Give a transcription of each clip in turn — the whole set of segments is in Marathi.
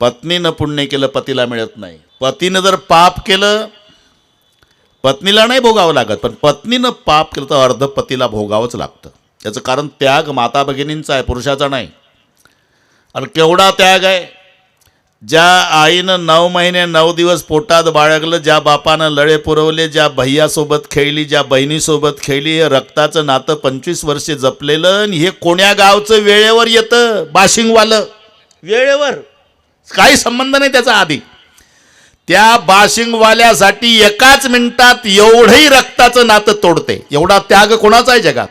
पत्नीनं पुण्य केलं पतीला मिळत नाही. पतीनं जर पाप केलं पत्नीला नाही भोगावं लागत पण पत्नीनं पाप केलं तर अर्ध पतीला भोगावंच लागतं. त्याचं कारण त्याग माता भगिनींचा आहे पुरुषाचा नाही. आणि केवढा त्याग आहे? ज्या आईनं नऊ महिने नऊ दिवस पोटात बाळगलं ज्या बापानं लळे पुरवले ज्या भैयासोबत खेळली ज्या बहिणीसोबत खेळली हे रक्ताचं नातं पंचवीस वर्षे जपलेलं आणि हे कोण्या गावचं वेळेवर येतं? बाशिंगवालं. वेळेवर. काही संबंध नाही त्याचा आधी. त्या बाशिंगवाल्यासाठी एकाच मिनिटात एवढंही रक्ताचं नातं तोडते. एवढा त्याग कोणाचा आहे जगात?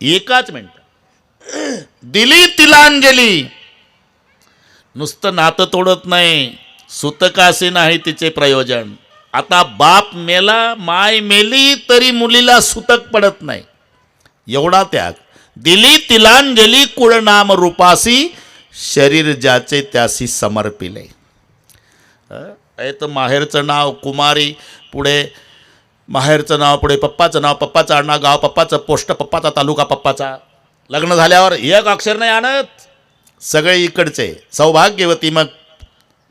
एकाच मिनिट दिली तिलांजली. नुसतं नातं तोडत नाही. सुतकासे नाही तिचे प्रयोजन. आता बाप मेला माय मेली तरी मुलीला सुतक पडत नाही. एवढा त्याग. दिली तिलांजली कुळनाम रूपासी शरीर ज्याचे त्यासी समर्पिले. आहे तर माहेरचं नाव कुमारी पुढे माहेरचं नाव पुढे पप्पाचं नाव पप्पाचं आडनाव गाव पप्पाचं पोस्ट पप्पाचा तालुका पप्पाचा. लग्न झाल्यावर एक अक्षर नाही आणत. सगळे इकडचे. सौभाग्यवती मग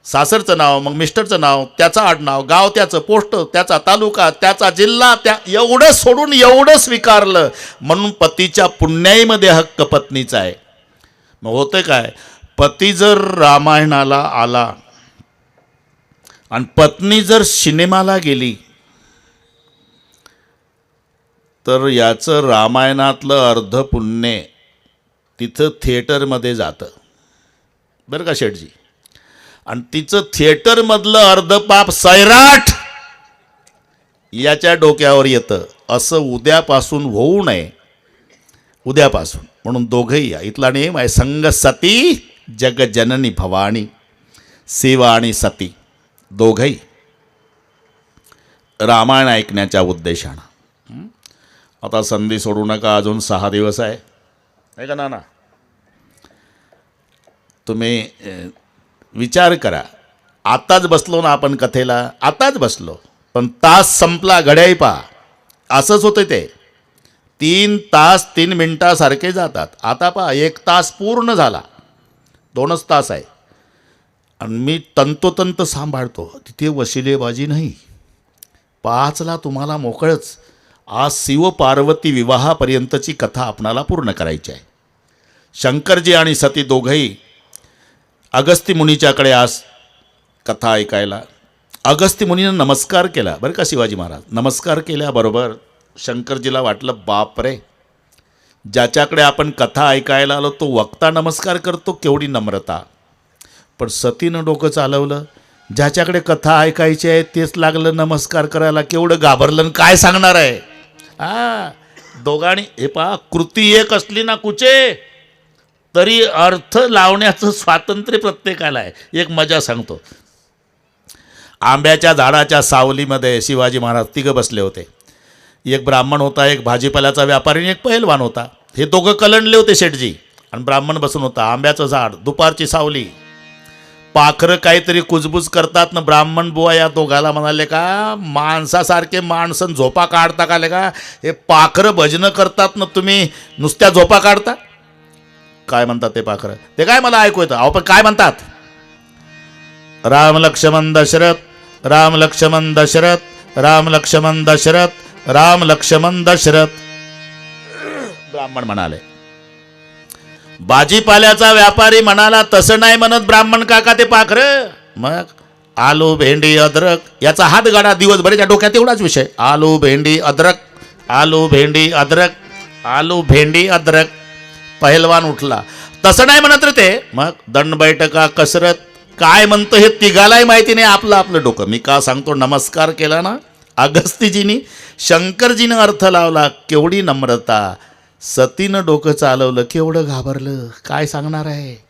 सासरचं नाव मग मिस्टरचं नाव त्याचं आडनाव गाव त्याचं पोस्ट त्याचा तालुका त्याचा जिल्हा त्या एवढं सोडून एवढं स्वीकारलं. म्हणून पतीच्या पुण्याईमध्ये हक्क पत्नीचा आहे. मग होतं काय? पती जर रामायणाला आला आणि पत्नी जर सिनेमाला गेली तर याचं रामायणातलं अर्ध पुण्य तिथं थिएटरमध्ये जातं. बरं का शेठजी? आणि तिचं थिएटरमधलं अर्ध पाप सैराट याच्या डोक्यावर येतं. असं उद्यापासून होऊ नये. उद्यापासून. म्हणून दोघंही या. इथला नियम आहे संग सती जग जननी भवानी. सेवा आणि सती दोघंही. रामायण ऐकण्याच्या उद्देशानं. आता संधी सोडू नका अजून सहा दिवस आहे. नाही का नाना? तुम्ही विचार करा. आताच बसलो ना आपण कथेला? आताच बसलो. पण तास संपला घड्याई पहा. असंच होतं ते. तीन तास तीन मिनटासारखे जातात. आता पहा एक तास पूर्ण झाला. दोनच तास आहे. आणि मी तंतोतंत सांभाळतो तिथे वशिलेबाजी नाही. पाचला तुम्हाला मोकळंच. आज शिवपार्वती विवाहापर्यंतची कथा आपणाला पूर्ण करायची आहे. शंकरजी आणि सती दोघंही अगस्ती मुनीच्याकडे आज कथा ऐकायला अगस्ती मुनीनं नमस्कार केला. बरं का शिवाजी महाराज? नमस्कार केल्याबरोबर शंकरजीला वाटलं बाप रे ज्याच्याकडे आपण कथा ऐकायला आलो तो वक्ता नमस्कार करतो केवढी नम्रता. पण सतीनं डोकं चालवलं ज्याच्याकडे कथा ऐकायची आहे तेच लागलं नमस्कार करायला. केवढं घाबरलं आणि काय सांगणार आहे? हा दोघांनी हे पहा कृती एक असली ना कुचे तरी अर्थ लावण्याचं स्वातंत्र्य प्रत्येकाला आहे. एक मजा सांगतो. आंब्याच्या झाडाच्या सावलीमध्ये शिवाजी महाराज तिघं बसले होते. एक ब्राह्मण होता एक भाजीपाल्याचा व्यापारी आणि एक पहिलवान होता. हे दोघं कलंडले होते शेठजी. आणि ब्राह्मण बसून होता आंब्याचं झाड दुपारची सावली. पाखरं काहीतरी कुजबूज करतात ना ब्राह्मण बुवा या दोघाला म्हणाले का माणसासारखे माणसं झोपा काढता का का हे पाखरं भजनं करतात ना तुम्ही नुसत्या झोपा काढता? काय म्हणतात ते पाखरं? ते काय मला ऐकू येतं? अहो पण काय म्हणतात? राम लक्ष्मण दशरथ राम लक्ष्मण दशरथ राम लक्ष्मण दशरथ राम लक्ष्मण दशरथ. ब्राह्मण म्हणाले. भाजीपाल्याचा व्यापारी म्हणाला तसं नाही म्हणत ब्राह्मण काका ते पाखर. मग आलू भेंडी अद्रक याचा हात गाडा दिवसभर या डोक्यात एवढाच विषय. आलू भेंडी अद्रक आलू भेंडी अद्रक आलू भेंडी अद्रक. पहिलवान उठला. तसं नाही म्हणत रे ते. मग दंड बैठका कसरत काय म्हणतं हे तिघालाही माहिती नाही आपलं आपलं डोकं. मी का सांगतो नमस्कार केला ना अगस्तीजीनी शंकरजीनं अर्थ लावला केवढी नम्रता. सतीनं डोकं चालवलं केवढं घाबरलं. काय सांगणार आहे?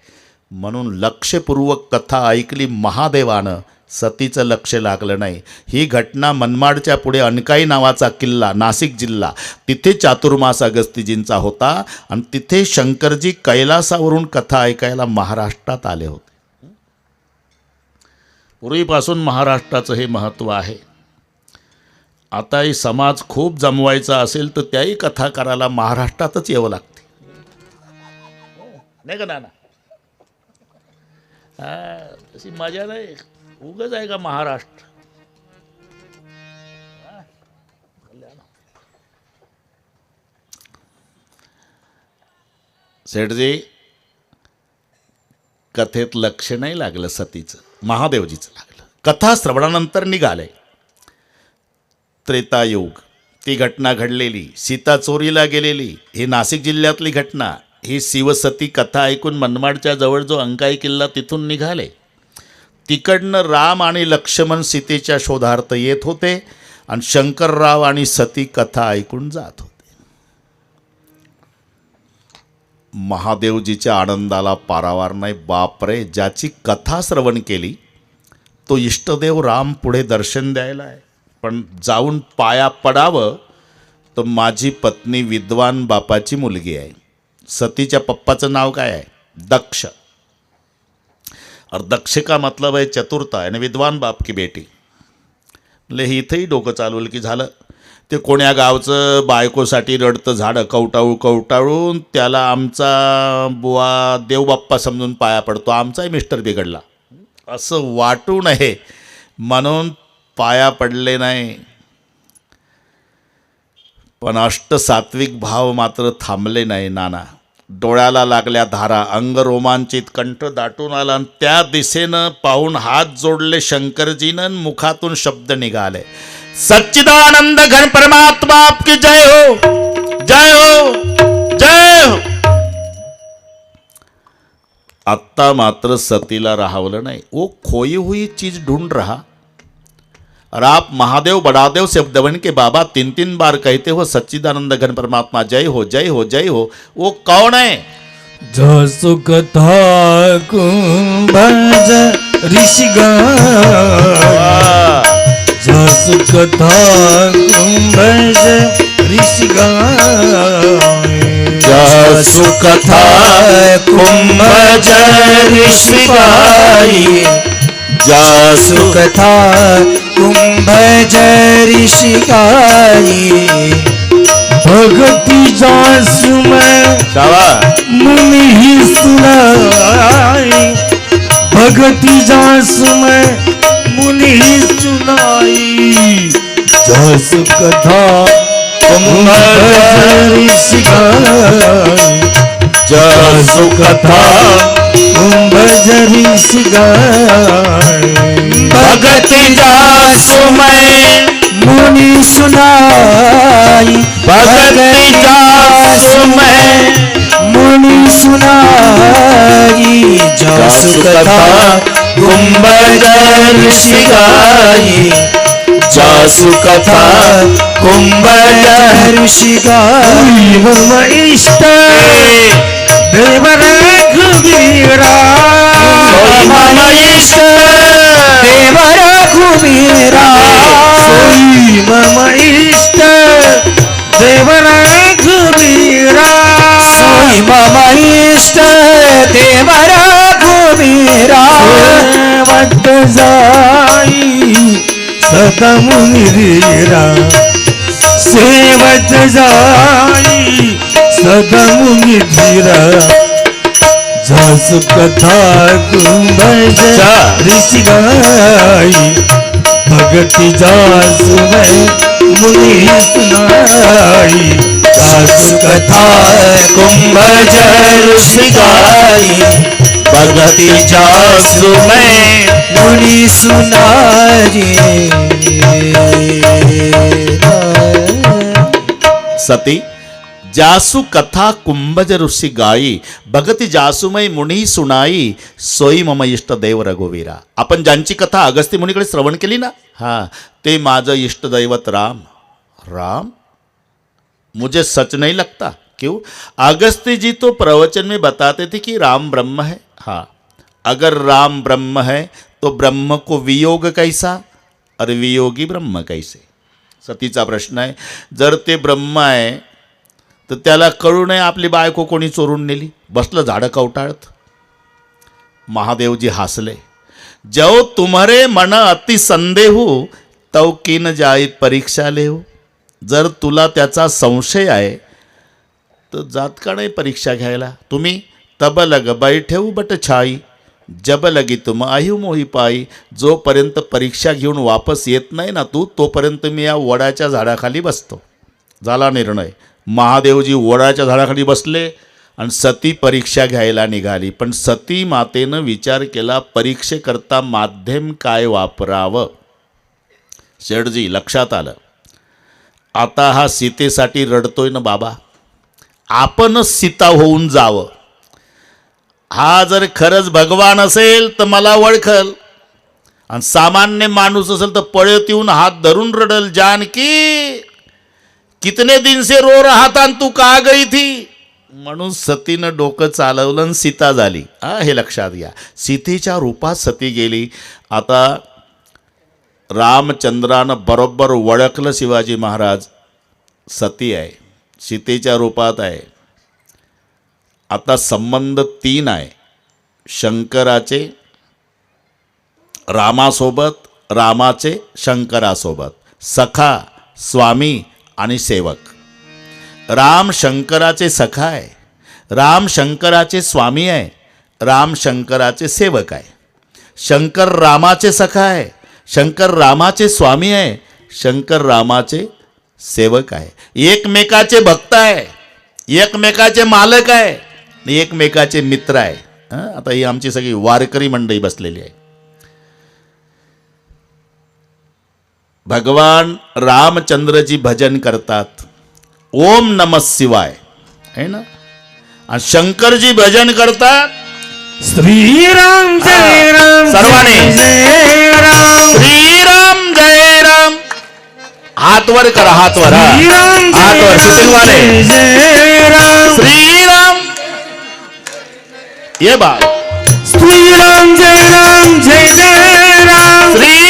म्हणून लक्षपूर्वक कथा ऐकली महादेवानं. सतीचं लक्ष लागलं नाही. ही घटना मनमाडच्या पुढे अनकाई नावाचा किल्ला नाशिक जिल्हा. तिथे चातुर्मास अगस्तीजींचा होता आणि तिथे शंकरजी कैलासावरून कथा ऐकायला महाराष्ट्रात आले होते. पूर्वीपासून महाराष्ट्राचं हे महत्त्व आहे. आताही समाज खूप जमवायचा असेल तर त्याही कथाकाराला महाराष्ट्रातच यावं लागते. नाही का नाना? हा तशी मजा नाही. उगच आहे का महाराष्ट्र? सेठजी कथेत लक्ष नाही लागलं सतीचं महादेवजीचं लागलं. कथा श्रवणानंतर निघालंय. त्रेतायुग ती घटना घडलेली सीता चोरीला गेलेली ही नाशिक जिल्ह्यातली घटना ही शिवसती कथा ऐकून मनमाडच्या जवळ जो अंकाई किल्ला तिथून निघाले. तिकडनं राम आणि लक्ष्मण सीतेच्या शोधार्थ येत होते आणि शंकरराव आणि सती कथा ऐकून जात होते. महादेवजीच्या आनंदाला पारावार नाही बापरे ज्याची कथा श्रवण केली तो इष्टदेव राम पुढे दर्शन द्यायला आहे. पण जाऊन पाया पडावं तर माझी पत्नी विद्वान बापाची मुलगी आहे. सतीच्या पप्पाचं नाव काय आहे? दक्ष. और दक्ष का मतलब आहे चतुर्था आणि विद्वान बाप की बेटी. ले इथंही डोकं चालवलं की झालं. ते कोण्या गावचं बायकोसाठी रडतं झाडं कवटाळू कवटाळून त्याला आमचा बुवा देवबाप्पा समजून पाया पडतो. आमचाही मिस्टर बिघडला. असं वाटू नये. म्हणून पाया पडले नाही. पण अष्टसात्विक भाव मात्र थांबले नाही नाना. डोळ्याला लागल्या धारा अंग रोमांचित कंठ दाटून आला आणि त्या दिशेनं पाहून हात जोडले शंकरजीनं मुखातून शब्द निघाले. सच्चिदानंद घन परमात्मा आपकी जय हो जय हो जय हो. आत्ता मात्र सतीला राहावलं नाही. ओ खोई हुई चीज ढूंढ रहा. और आप महादेव बड़ादेव से दवन के बाबा तीन तीन बार कहते हो सच्चिदानंद घन परमात्मा जय हो जय हो जय हो वो कौन है? जसु कथा कुंभज ऋषिगा जसु कथा कुंभज ऋषिगा जसु कथा कुंभज ऋषिगाई जसु कथा कुंभज ऋषिकाई भगति जासु में शाबाश मुनि ही सुनाई। भगति जास में मुनि ही सुनाई। जस कथा ऋषि गाई जसु कथा ऋषि गाई भगति जासु मैं मुनि सुनाई। भगति जासु मैं मुनि सुनाई। जस कथा ऋषि गाई जासु कथा कुंभज ऋषि गाई इष्ट। देव रघुवीरा देव रघुवीरा सोई मम इष्ट देव रघुवीरा सोई मम इष्ट देव रघुवीरा वट जाई सदमुनिरा. सेवत जाई सदमुनिरा जस कथा कुंभज ऋषि गाई भगति जास में मुनि सुनाई जस कथा कुंभज ऋषि गाई भगति जासु मैं मुनि सुनाई सती जासु कथा कुंभज ऋषी गायी भगती जासुमय मुनी सुनाई सोई मम इष्ट देव रघुवीरा आपण ज्यांची कथा अगस्ती मुनीकडे श्रवण केली ना हां ते माझं इष्ट दैवत राम राम मुझे सच नहीं लगता क्यों अगस्ती जी तो प्रवचन में बताते थे कि राम ब्रह्म है हाँ अगर राम ब्रह्म है तो ब्रह्म को वियोग कैसा और वियोगी ब्रह्म कैसे सतीचा प्रश्न आहे जर ते ब्रह्म आहे तर त्याला कळू नये आपली बायको कोणी चोरून नेली? बसलं झाडं कवटाळत. महादेवजी हसले. जव तुम्हारे मन अति संदेहू तव किन जाई परीक्षा लेहू. जर तुला त्याचा संशय आहे तर जात का नाही परीक्षा घ्यायला? तुम्ही तब लग बैठेऊ बट छाई. जब लगी तुम आयु मोही पायी जोपर्यंत परीक्षा घेऊन वापस येत नाही ना तू तोपर्यंत मी या वडाच्या झाडाखाली बसतो. झाला निर्णय. महादेवजी वडाच्या झाडाखाली बसले आणि सती परीक्षा घ्यायला निघाली. पण सती मातेनं विचार केला परीक्षेकरता माध्यम काय वापरावं? शेठजी लक्षात आलं. आता हा सीतेसाठी रडतोय ना बाबा. आपणच सीता होऊन जावं. हा जर खरंच भगवान असेल तर मला ओळखल आणि सामान्य माणूस असेल तर पळत येऊन हात धरून रडल जानकी. कितने दिन से रो रहा था आणि तू? का गई थी? म्हणून सतीनं डोकं चालवलं आणि सीता झाली. हा हे लक्षात घ्या. सीतेच्या रूपात सती गेली. आता रामचंद्रानं बरोबर ओळखलं शिवाजी महाराज. सती आहे. सीतेच्या रूपात आहे. आता संबंध तीन आहे. शंकराचे रामासोबत रामाचे शंकरासोबत. सखा स्वामी आणि सेवक. राम शंकराचे सखा आहे. राम शंकराचे स्वामी आहे. राम शंकराचे सेवक आहे. शंकर रामाचे सखा आहे. शंकर रामाचे स्वामी आहे. शंकर रामाचे सेवक आहे. एकमेकाचे भक्त आहे. एकमेकाचे मालक आहे. एकमेकाचे मित्र आहे. आता ही आमची सगळी वारकरी मंडळी बसलेली आहे. भगवान रामचंद्र जी भजन करतात. ओम नम शिवाय. है ना? आणि शंकरजी भजन करतात. श्रीराम जय राम. सर्वांनी. जय राम. श्रीराम जय राम. हात वर करा हात वर हा. हात वर shooting वाले राम राम. श्रीराम. ये बा श्रीराम जय राम. जय जय राम. श्रीराम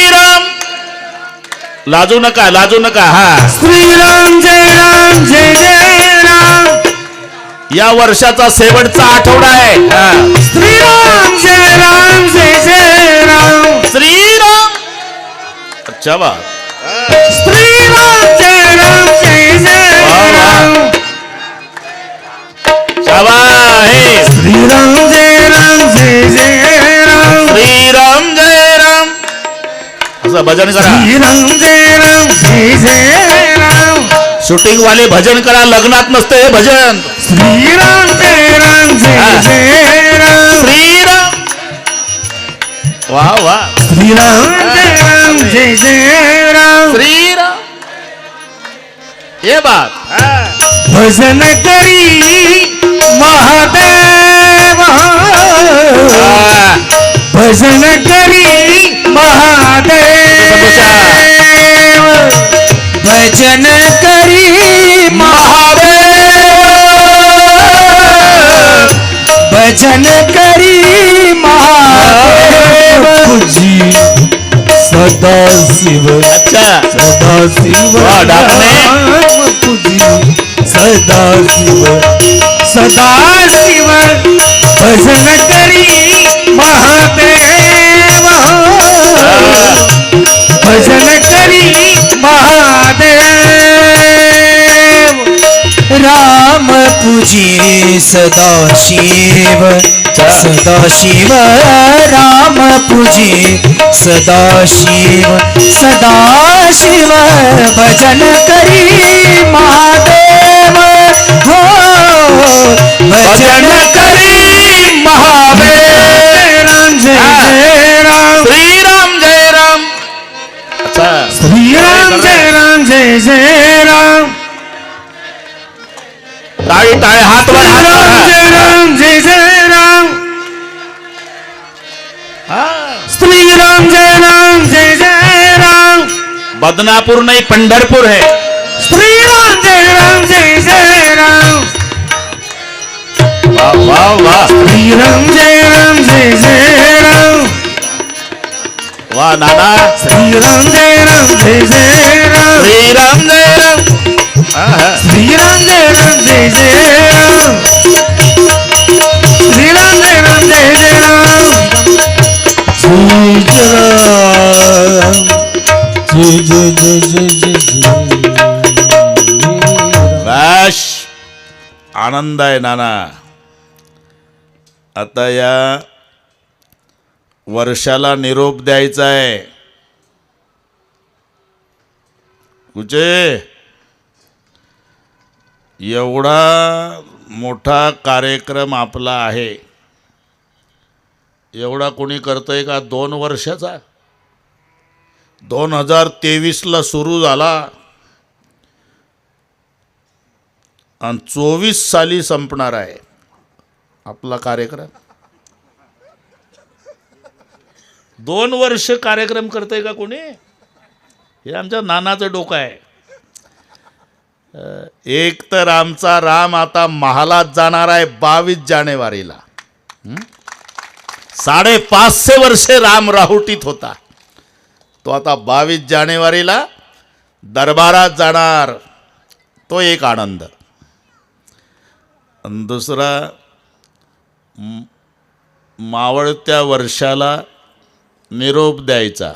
लाजू नका लाजू नका. हा. श्रीराम जय राम जय जय राम. या वर्षाचा शेवटचा आठवडा आहे. हा. श्रीराम जय राम जय जय राम. श्रीराम. अच्छा बा. श्रीराम जय राम जय जय वा, वा. राम. शाबा हे श्रीराम जय राम जय जय राम. श्रीराम जय राम असं भजन करा? शूटिंग वाले भजन करा लग्नात नसते हे भजन. श्रीराम श्रीराम वा वा श्रीराम जय राम जय जय राम श्रीराम ये बात. भजन करी महादेव. भजन करी शिव डाकणे. तुझी. सदा शिव सदा शिव. भजन करी महादेव. भजन तुझी सदा शिव सदा शिव राम पूजी सदा शिव सदा शिव भजन करी महादेव। बदनापूर नहीं पंडरपुर है। श्रीराम जय राम जय जय राम वाह वाह वाह। श्रीराम जय राम जय जय राम वाह नाना। श्रीराम जय राम जय जय राम श्रीराम जय राम हा. श्रीराम जय राम जय जय राम श्रीराम जय राम जय जय राम जय जय जय जय जय जय बस आनंद आहे नाना. आता या वर्षाला निरोप द्यायचा आहे. कुचे एवढा मोठा कार्यक्रम आपला आहे. एवढा कोणी करतंय का? दोन वर्षाचा? दोन हजार तेवीसला सुरू झाला. आणि चोवीस साली संपणार आहे आपला कार्यक्रम. दोन वर्ष कार्यक्रम करतंय का कोणी? हे आमच्या नानाचं डोकं आहे. एक तर आमचा राम आता महालात जाणार आहे बावीस जानेवारीला. साडेपाचशे वर्षे राम राहुटीत होता. तो आता बावीस जानेवारीला दरबारात जाणार. तो एक आनंद. दुसरा मावळत्या वर्षाला निरोप द्यायचा.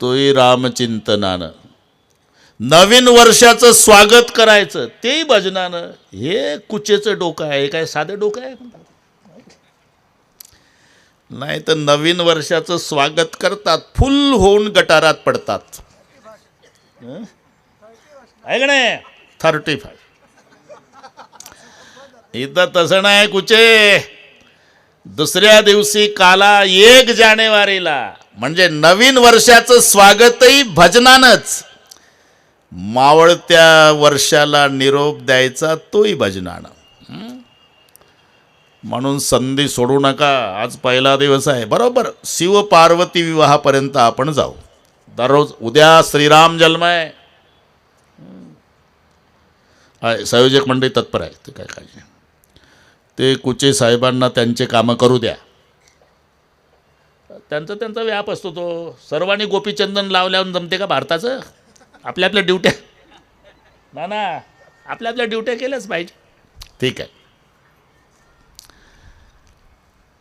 तोही रामचिंतनानं. नवीन वर्षाचं स्वागत करायचं तेही भजनानं. हे कुचेचं डोकं आहे हे काय साधं डोकं आहे? नाही तर नवीन वर्षाचं स्वागत करतात फुल होऊन गटारात पडतात. हं? आहे का नाही? थर्टी फाय इथं तसं नाही कुचे. दुसऱ्या दिवशी काला एक जानेवारीला. म्हणजे नवीन वर्षाचं स्वागतही भजनानच. मावळत्या वर्षाला निरोप द्यायचा तोही भजनानं. म्हणून संधी सोडू नका. आज पहिला दिवस आहे. बरोबर. शिव पार्वती विवाहापर्यंत आपण जाऊ. दररोज उद्या श्रीराम जन्म आहे. संयोजक मंडळी तत्पर आहे ते काय काळजी ते कुचे साहेबांना त्यांचे कामं करू द्या. त्यांचा त्यांचा व्याप असतो तो. सर्वांनी गोपीचंदन लावल्यावर जमते का भारताचं? आपल्या आपल्या ड्युट्या. ना ना. आपल्या आपल्या ड्युट्या केल्याच पाहिजे. ठीक आहे.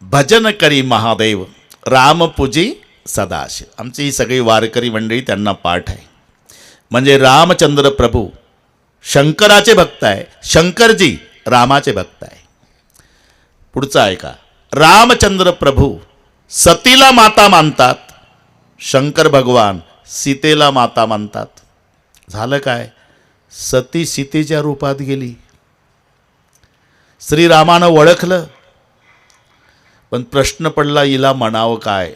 भजन करी महादेव रामपूजी सदाशिव. आमची ही सगळी वारकरी मंडळी त्यांना पाठ आहे. म्हणजे रामचंद्र प्रभू शंकराचे भक्त आहे शंकरजी रामाचे भक्त आहे. पुढचं आहे का? रामचंद्र प्रभू सतीला माता मानतात शंकर भगवान सीतेला माता मानतात. झालं काय? सती सीतेच्या रूपात गेली. श्रीरामानं ओळखलं पण प्रश्न पडला हिला म्हणावं काय?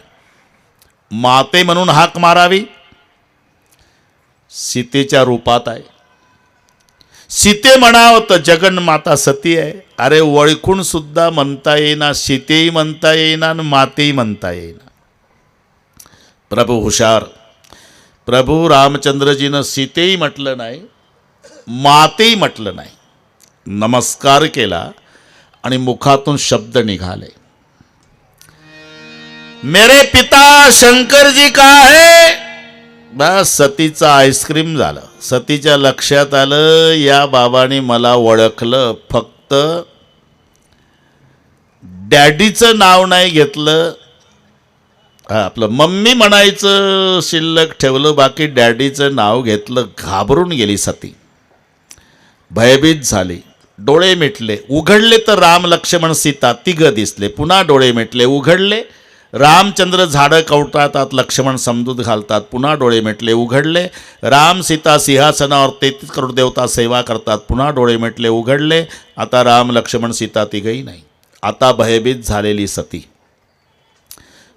माते म्हणून हाक मारावी? सीतेच्या रूपात आहे. सीते म्हणावं तर जगन्माता सती आहे. अरे ओळखून सुद्धा म्हणता येईना सीतेही म्हणता येईना आणि मातेही म्हणता येईना. प्रभू हुशार. प्रभू रामचंद्रजीनं सीतेही म्हटलं नाही मातेही म्हटलं नाही. नमस्कार केला आणि मुखातून शब्द निघाले. मेरे पिता शंकर जी का आहे बस सतीचं आईस्क्रीम झालं. सतीच्या लक्षात आलं या बाबाने मला ओळखलं. फक्त डॅडीचं नाव नाही घेतलं. हा आपलं मम्मी म्हणायचं शिल्लक ठेवलं बाकी डॅडीचं नाव घेतलं. घाबरून गेली सती. भयभीत झाली. डोळे मिटले. उघडले तर राम लक्ष्मण सीता तिघ दिसले. पुन्हा डोळे मिटले. उघडले. रामचंद्र झाडं कवटातात लक्ष्मण समजूत घालतात पुन्हा डोळे मिटले उघडले. राम सीता सिंहासनावर तेहतीस करोड देवता सेवा करतात पुन्हा डोळे मिटले उघडले. आता राम लक्ष्मण सीता तिघही नाही. आता भयभीत झालेली सती.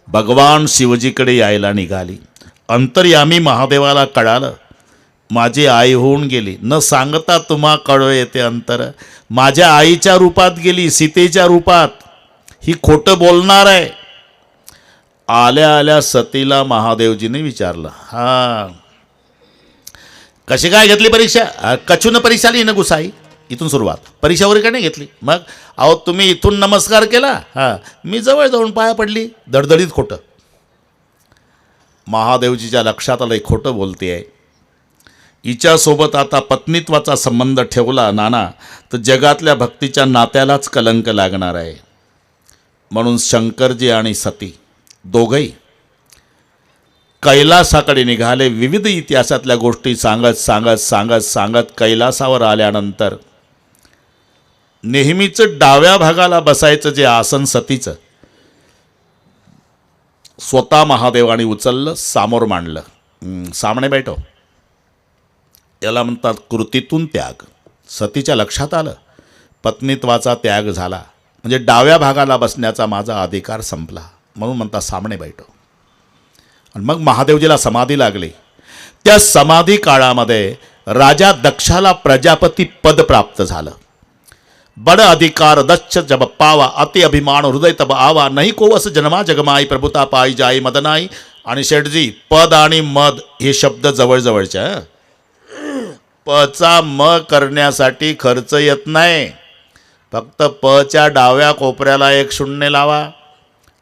भगवान शिवजीकडे यायला निघाली. अंतर्यामी महादेवाला कळालं माझी आई होऊन गेली. न सांगता तुम्हा कळव येते अंतर. माझ्या आईच्या रूपात गेली सीतेच्या रूपात. ही खोटं बोलणार आहे. आल्या आल्या सतीला महादेवजीने विचारलं. हा. कशी काय घेतली परीक्षा? अ, कचून परीक्षा ना गुसाई? इथून सुरुवात. परीक्षा वगैरे काय नाही घेतली? मग अहो तुम्ही इथून नमस्कार केला. हां. मी जवळ जाऊन पाया पडली. दडदडीत खोटं. महादेवजीच्या लक्षात आलं खोटं बोलते आहे हिच्यासोबत आता पत्नीत्वाचा संबंध ठेवला नाना तर जगातल्या भक्तीच्या नात्यालाच कलंक लागणार आहे. म्हणून शंकरजी आणि सती दोघंही. कैलासाकडे निघाले विविध इतिहासातल्या गोष्टी सांगत सांगत सांगत सांगत कैलासावर आल्यानंतर नेहमीचं डाव्या भागाला बसायचं जे आसन सतीचं स्वतः महादेवाने उचललं समोर मांडलं. सामने बैठो. याला म्हणतात कृतीतून त्याग. सतीच्या लक्षात आलं. पत्नीत्वाचा त्याग झाला. म्हणजे डाव्या भागाला बसण्याचा माझा अधिकार संपला. म्हणून म्हणतात सामने बैठो आणि मग महादेवजीला समाधी लागली. त्या समाधी काळामध्ये राजा दक्षाला प्रजापती पद प्राप्त झालं. बड अधिकार दच्छ जब पावा अति अभिमान हृदय तब आवा नाही कोवस जन्मा जगमाई प्रभुता पायी जाई मदनाई आणि शेठजी पद आणि मद हे शब्द जवळजवळचे पचा म करण्यासाठी खर्च येत नाही. फक्त पच्या डाव्या कोपऱ्याला एक शून्य लावा.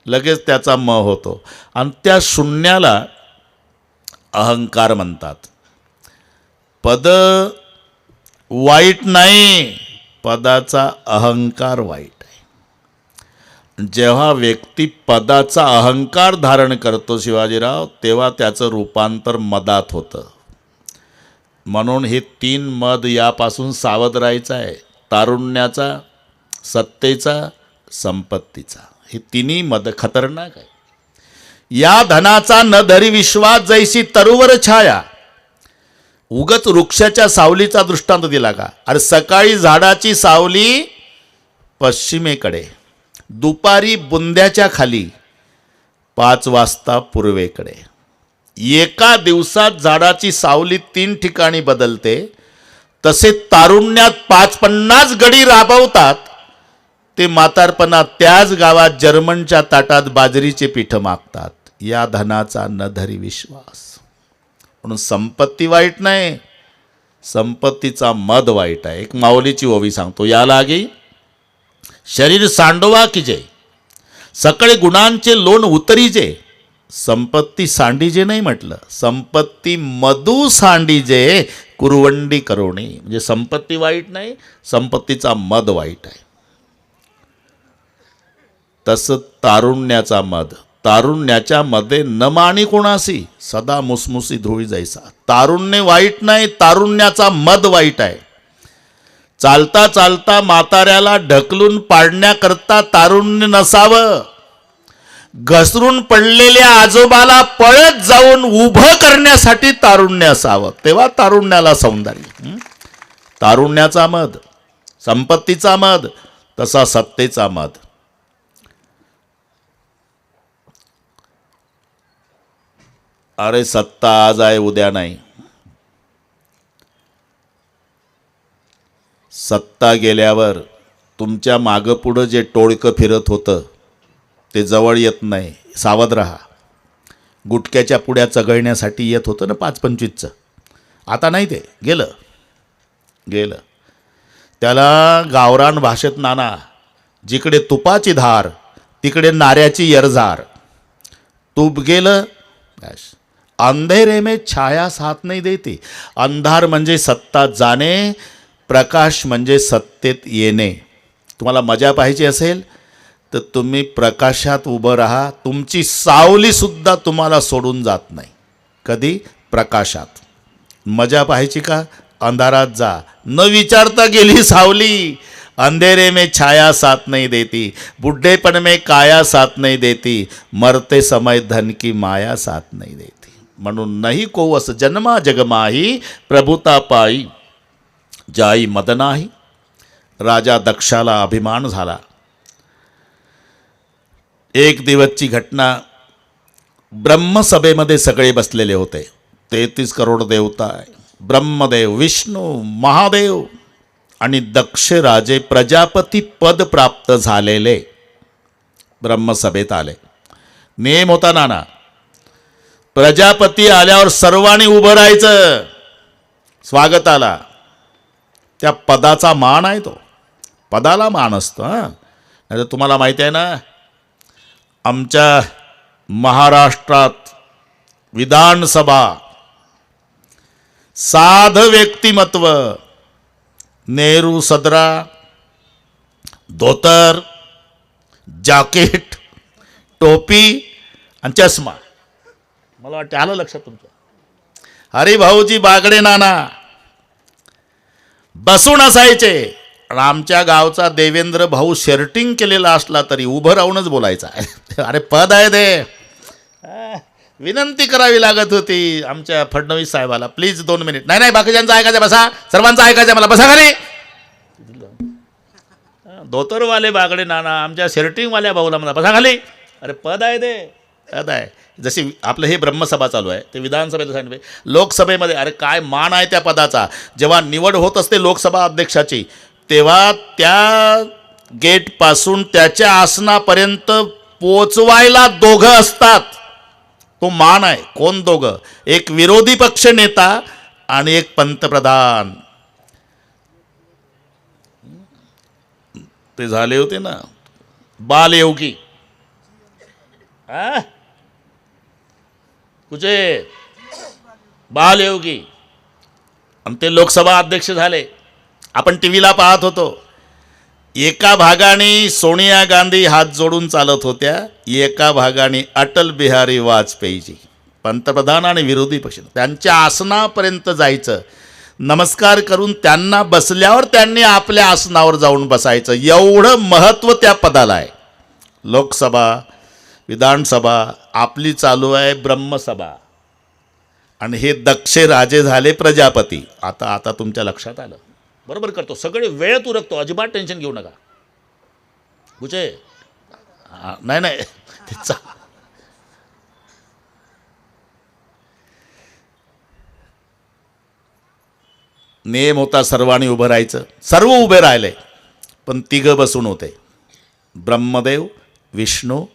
लगेच त्याचा म होतो. आणि त्या शून्याला अहंकार म्हणतात. पद वाईट नाही पदाचा अहंकार वाईट आहे. जेव्हा व्यक्ती पदाचा अहंकार धारण करतो शिवाजीराव तेव्हा त्याचं रूपांतर मदात होतं. म्हणून हे तीन मद यापासून सावध राहायचं आहे. तारुण्याचा सत्तेचा संपत्तीचा. हे तिन्ही मद खतरनाक आहे. या धनाचा न धरी विश्वास जैसी तरुवर छाया. उगच वृक्षाच्या सावलीचा दृष्टांत दिला का? अरे सकाळी झाडाची सावली पश्चिमेकडे दुपारी बुंद्याच्या खाली पाच वाजता पूर्वेकडे. एका दिवसात झाडाची सावली तीन ठिकाणी बदलते तसे तारुण्यात पाच पन्नास गडी राबवतात ते म्हातारपणा त्याच गावात जर्मनच्या ताटात बाजरीचे पीठ मागतात. या धनाचा न धरी विश्वास. म्हणून संपत्ती वाईट नाही संपत्तीचा मद वाईट आहे. एक माऊलीची ओवी सांगतो या लागी शरीर सांडवा जे सकळे गुणांचे लोण उतरीजे संपत्ती सांडीजे नाही म्हटलं संपत्ती मधू सांडीजे कुरवंडी करोणी. म्हणजे संपत्ती वाईट नाही संपत्तीचा मद वाईट आहे. तसं तारुण्याचा मध. तारुण्याच्या मध्ये न माणी कोणासी? सदा मुसमुसी धुळी जायचा तारुण्य वाईट नाही तारुण्याचा मध वाईट आहे. चालता चालता म्हाताऱ्याला ढकलून पाडण्याकरता तारुण्य नसावं. घसरून पडलेल्या आजोबाला पळत जाऊन उभं करण्यासाठी तारुण्य असावं. तेव्हा तारुण्याला सौंदर्य. तारुण्याचा मध. संपत्तीचा मध. तसा सत्तेचा मध. अरे सत्ता आज आहे उद्या नाही. सत्ता गेल्यावर तुमच्या मागं पुढं जे टोळकं फिरत होतं ते जवळ येत नाही सावध राहा. गुटक्याच्या पुड्या चघळण्यासाठी येत होतं ना पाच पंचवीसचं. आता नाही ते गेलं. गेलं. त्याला गावरान भाषेत नाना जिकडे तुपाची धार तिकडे नाऱ्याची यरझार. तूप गेलं अंधेरे में छाया साथ नाही देते। अंधार म्हणजे सत्ता जाणे प्रकाश म्हणजे सत्तेत येणे। तुम्हाला मजा पाहिजे असेल तर तुम्ही प्रकाशात उभं राहा तुमची सावलीसुद्धा तुम्हाला सोडून जात नाही। कधी? प्रकाशात। मजा पाहायची का? अंधारात जा। न विचारता गेली सावली। अंधेरे में छाया साथ नहीं देती। बुढ़ेपन में काया साथ नहीं देती। मरते समय धन की माया साथ नहीं देती। म्हणून नाही कोवस जन्मा जगमाही प्रभुता पायी जाई मदनाही. राजा दक्षाला अभिमान झाला. एक दिवसची घटना ब्रह्मसभेमध्ये सगळे बसलेले होते. तेहतीस करोड देवता आहे ब्रह्मदेव विष्णू महादेव आणि दक्ष राजे प्रजापती पद प्राप्त झालेले ब्रह्मसभेत आले. नेम होता नाना. प्रजापती आल्यावर सर्वांनी उभं राहायचं. स्वागताला त्या पदाचा मान आहे तो. पदाला मान असतो हां. नाही तर तुम्हाला माहिती आहे ना आमच्या महाराष्ट्रात विधानसभा साध व्यक्तिमत्व नेहरू सदरा धोतर जॅकेट टोपी आणि चष्मा. मला वाटतं आलं लक्षात तुमच्या हरिभाऊजी बागडे नाना बसून असायचे. आणि आमच्या गावचा देवेंद्र भाऊ शर्टिंग केलेला असला तरी उभं राहूनच बोलायचा. अरे पद आहे ते. विनंती करावी लागत होती आमच्या फडणवीस साहेबाला. प्लीज दोन मिनिट. नाही नाही बाकीच्यांचं ऐकायचं बसा. सर्वांचं ऐकायचं मला. बसा खाली धोतरवाले बागडे नाना आमच्या शर्टिंगवाल्या भाऊला म्हणा. बसा खाली. अरे पद आहे ते. पद आहे. जशी आपलं हे ब्रह्मसभा चालू आहे ते विधानसभेचं सांगितलं लोकसभेमध्ये अरे काय मान आहे त्या पदाचा? जेव्हा निवड होत असते लोकसभा अध्यक्षाची तेव्हा त्या गेटपासून त्याच्या आसनापर्यंत पोचवायला दोघं असतात. तो मान आहे. कोण दोघं? एक विरोधी पक्ष नेता आणि एक पंतप्रधान. ते झाले होते ना. बालयोगी. आ? कुठे बालयोगी. आणि ते लोकसभा अध्यक्ष झाले. आपण टी व्हीला पाहत होतो. एका भागाने सोनिया गांधी हात जोडून चालत होत्या एका भागाने अटल बिहारी वाजपेयीजी. पंतप्रधान आणि विरोधी पक्ष. त्यांच्या आसनापर्यंत जायचं. नमस्कार करून त्यांना बसल्यावर त्यांनी आपल्या आसनावर जाऊन बसायचं. एवढं महत्त्व त्या पदाला आहे. लोकसभा विधानसभा आपली चालू आहे ब्रह्मसभा. आणि हे दक्षे राजे झाले प्रजापती. आता आता तुमच्या लक्षात आलं. बरोबर करतो. सगळे वेळेत उरकतो. अजिबात टेन्शन घेऊ नका. कुठे नाही नाही. चा नेम होता सर्वांनी उभं राहायचं. सर्व उभे राहिले. पण तिघं बसून होते. ब्रह्मदेव विष्णू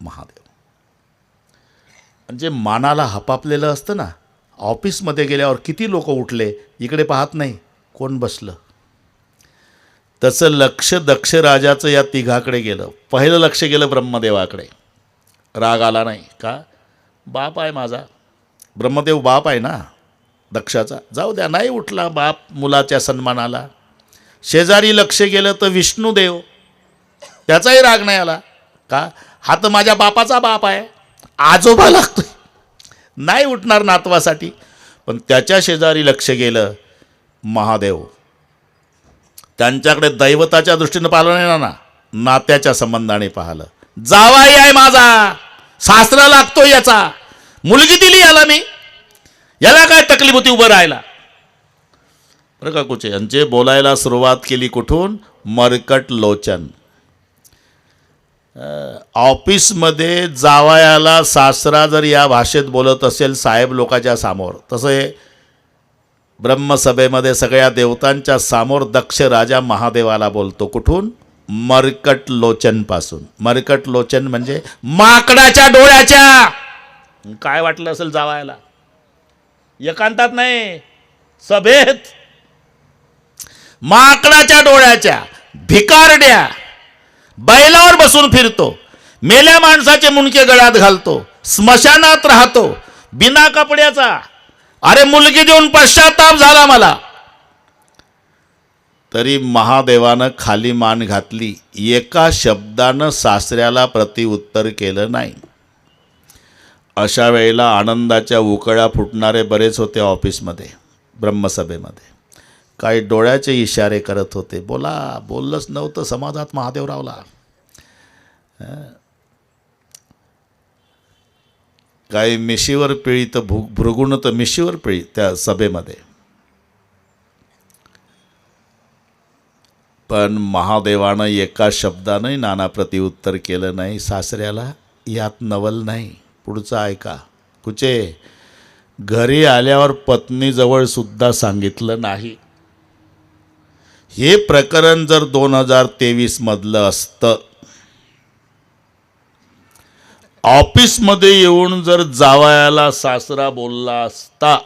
महादेव. म्हणजे मानाला हपापलेलं असतं ना ऑफिसमध्ये गेल्यावर किती लोक उठले इकडे पाहत नाही कोण बसलं? तसं लक्ष दक्ष राजाचं या तिघाकडे गेलं. पहिलं लक्ष गेलं ब्रह्मदेवाकडे. राग आला नाही. का? बाप आहे माझा. ब्रह्मदेव बाप आहे ना दक्षाचा. जाऊ द्या नाही उठला बाप मुलाच्या सन्मानाला. शेजारी लक्ष गेलं तर विष्णुदेव. त्याचाही राग नाही आला. का? हा तर माझ्या बापाचा बाप आहे. आजोबा लागतोय. नाही उठणार नातवासाठी. पण त्याच्या शेजारी लक्ष गेलं महादेव. त्यांच्याकडे दैवताच्या दृष्टीनं पाहिलं नाही ना नात्याच्या संबंधाने पाहिलं. जावाई आहे माझा. सासरा लागतो याचा. मुलगी दिली याला मी. याला काय तकलीफ होती उभं राहायला? बरं का कुचे यांचे बोलायला सुरुवात केली कुठून? मरकट लोचन. ऑफिसमध्ये जावयाला सासरा जर या भाषेत बोलत असेल साहेब लोकाच्या समोर तसं हे ब्रह्मसभेमध्ये सगळ्या देवतांच्या समोर दक्ष राजा महादेवाला बोलतो. कुठून? मरकट लोचनपासून. मरकट लोचन म्हणजे माकडाच्या डोळ्याच्या. काय वाटलं असेल जावायला? एकांतात नाही सभेत माकडाच्या डोळ्याच्या भिकारड्या. बैलावर बसून फिरतो. मेल्या माणसाचे मुंडके गळ्यात घालतो. स्मशानात राहतो. बिना कपड्याचा. अरे मुलगी देऊन पश्चाताप झाला मला. तरी महादेवानं खाली मान घातली. एका शब्दानं सासऱ्याला प्रतिउत्तर केलं नाही. अशा वेळेला आनंदाच्या उकळ्या फुटणारे बरेच होते ऑफिसमध्ये ब्रह्मसभेमध्ये. काही डोळ्याचे इशारे करत होते. बोला बोललंच नव्हतं समाजात महादेवरावला काही मिशीवर पिळी तर भु भृगुण तर मिशीवर पिळी त्या सभेमध्ये. पण महादेवानं एका शब्दानंही नाना प्रतिउत्तर केलं नाही. सासऱ्याला यात नवल नाही पुढचं ऐका. कुचे घरी आल्यावर पत्नीजवळ सुद्धा सांगितलं नाही. हे प्रकरण जर दोन हजार तेवीसमधलं असतं ऑफिसमध्ये येऊन जर जावयाला सासरा बोलला असता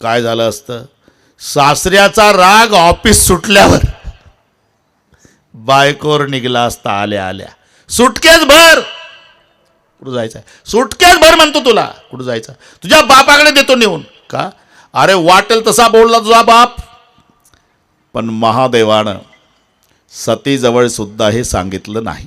काय झालं असतं? सासऱ्याचा राग ऑफिस सुटल्यावर बायकोर निघला असता आल्या आल्या. सुटकेच भर! कुठं जायचं आहे सुटकेच भर म्हणतो तुला. कुठं जायचं? तुझ्या बापाकडे देतो नेऊन. का? अरे वाटेल तसा बोलला तुझा बाप. पण महादेवानं सतीजवळसुद्धा हे सांगितलं नाही.